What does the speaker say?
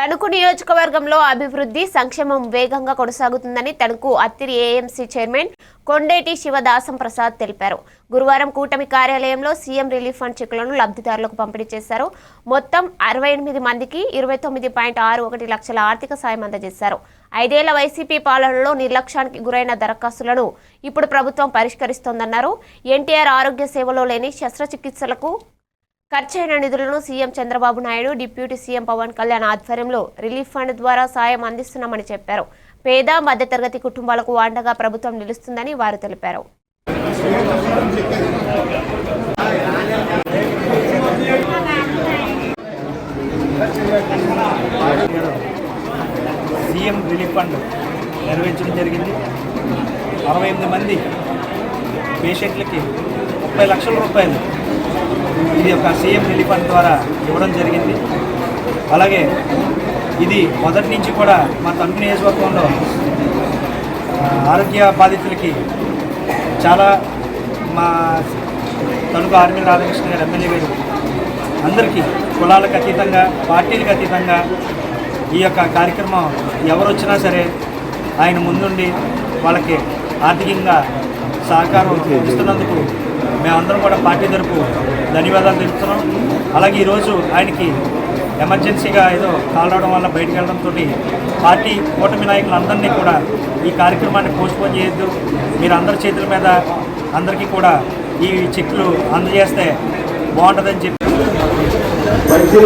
తణుకు నియోజకవర్గంలో అభివృద్ధి సంక్షేమం వేగంగా కొనసాగుతుందని తణుకు అత్తిరి ఏఎంసీ చైర్మన్ కొండేటి శివదాసం ప్రసాద్ తెలిపారు. గురువారం కూటమి కార్యాలయంలో సీఎం రిలీఫ్ ఫండ్ చెక్కులను లబ్ధిదారులకు పంపిణీ చేశారు. మొత్తం అరవై ఎనిమిది మందికి ఇరవై తొమ్మిది పాయింట్ ఆరు ఒకటి లక్షల ఆర్థిక సాయం అందజేశారు. ఐదేళ్ళ వైసీపీ పాలనలో నిర్లక్ష్యానికి గురైన దరఖాస్తులను ఇప్పుడు ప్రభుత్వం పరిష్కరిస్తోందన్నారు. ఎన్టీఆర్ ఆరోగ్య సేవలో లేని శస్త్రచికిత్సలకు ఖర్చైన నిధులను CM Chandrababu Naidu deputy CM Pawan Kalyan ఆధ్వర్యంలో రిలీఫ్ ఫండ్ ద్వారా సాయం అందిస్తున్నామని చెప్పారు. పేద మధ్యతరగతి కుటుంబాలకు అండగా ప్రభుత్వం నిలుస్తుందని వారు తెలిపారు. సీఎం రిలీఫ్ ఫండ్ నిర్వహించడం జరిగింది. అరవై ఎనిమిది మంది పేషెంట్లకి ముప్పై లక్షల రూపాయలు ఇది ఒక సీఎం రిలీఫ్ ఫండ్ ద్వారా ఇవ్వడం జరిగింది. అలాగే ఇది మొదటి నుంచి కూడా మా తణుకు నియోజకవర్గంలో ఆరోగ్య బాధితులకి చాలా మా తణుకు ఆర్మీ రాధాకృష్ణ గారు ఎమ్మెల్యే గారు అందరికీ కులాలకు అతీతంగా పార్టీలకు అతీతంగా ఈ యొక్క కార్యక్రమం ఎవరు వచ్చినా సరే ఆయన ముందుండి వాళ్ళకి ఆర్థికంగా సహకారం ఇస్తున్నందుకు మేమందరం కూడా పార్టీ తరపు ధన్యవాదాలు తెలుపుతున్నాం. అలాగే ఈరోజు ఆయనకి ఎమర్జెన్సీగా ఏదో కాల్ రావడం వల్ల బయటకు వెళ్ళడంతో పార్టీ కూటమి నాయకులందరినీ కూడా ఈ కార్యక్రమాన్ని పోస్ట్పోన్ చేయొద్దు. మీరు అందరి చేతుల మీద అందరికీ కూడా ఈ చెక్లు అందజేస్తే బాగుంటుందని చెప్పి